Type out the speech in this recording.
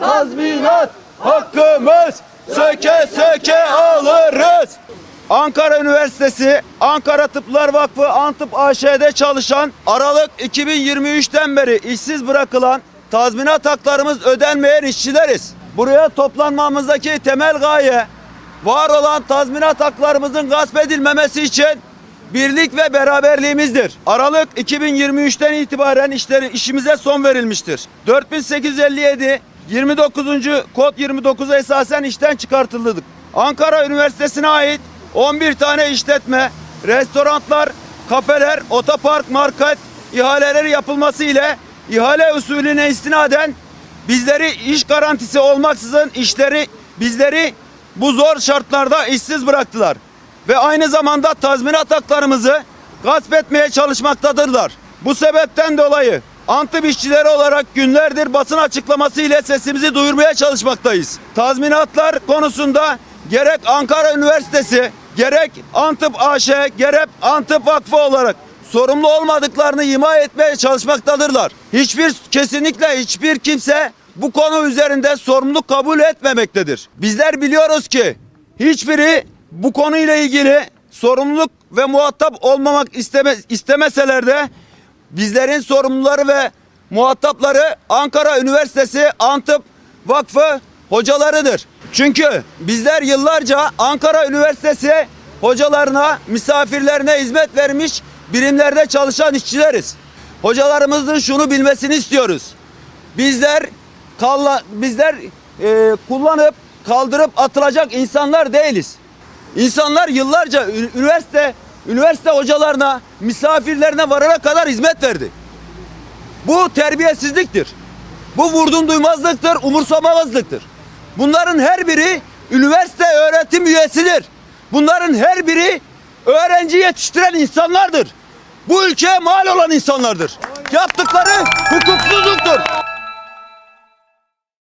tazminat hakkımız söke söke alırız. Ankara Üniversitesi, Ankara Tıplar Vakfı Antıp AŞ'de çalışan Aralık 2023'ten beri işsiz bırakılan tazminat haklarımız ödenmeyen işçileriz. Buraya toplanmamızdaki temel gaye var olan tazminat haklarımızın gasp edilmemesi için birlik ve beraberliğimizdir. Aralık 2023'ten itibaren işleri, işimize son verilmiştir. 4857 29. kod 29'a esasen işten çıkartıldık. Ankara Üniversitesi'ne ait 11 tane işletme, restoranlar, kafeler, otopark, market ihaleleri yapılması ile ihale usulüne istinaden bizleri iş garantisi olmaksızın işleri bizleri bu zor şartlarda işsiz bıraktılar ve aynı zamanda tazminat haklarımızı gasp etmeye çalışmaktadırlar. Bu sebepten dolayı Antep işçileri olarak günlerdir basın açıklaması ile sesimizi duyurmaya çalışmaktayız. Tazminatlar konusunda gerek Ankara Üniversitesi, gerek Antep AŞ, gerek Antep Vakfı olarak sorumlu olmadıklarını ima etmeye çalışmaktadırlar. Hiçbir kesinlikle hiçbir kimse bu konu üzerinde sorumluluk kabul etmemektedir. Bizler biliyoruz ki hiçbiri bu konuyla ilgili sorumluluk ve muhatap olmamak isteme, istemeseler de bizlerin sorumluları ve muhatapları Ankara Üniversitesi Antep Vakfı hocalarıdır. Çünkü bizler yıllarca Ankara Üniversitesi hocalarına, misafirlerine hizmet vermiş birimlerde çalışan işçileriz. Hocalarımızın şunu bilmesini istiyoruz. Bizler kalla, bizler e, kullanıp kaldırıp atılacak insanlar değiliz. İnsanlar yıllarca üniversite üniversite hocalarına, misafirlerine varana kadar hizmet verdi. Bu terbiyesizliktir. Bu vurdum duymazlıktır, umursamamazlıktır. Bunların her biri üniversite öğretim üyesidir. Bunların her biri öğrenci yetiştiren insanlardır. Bu ülkeye mal olan insanlardır. Yaptıkları hukuksuzluktur.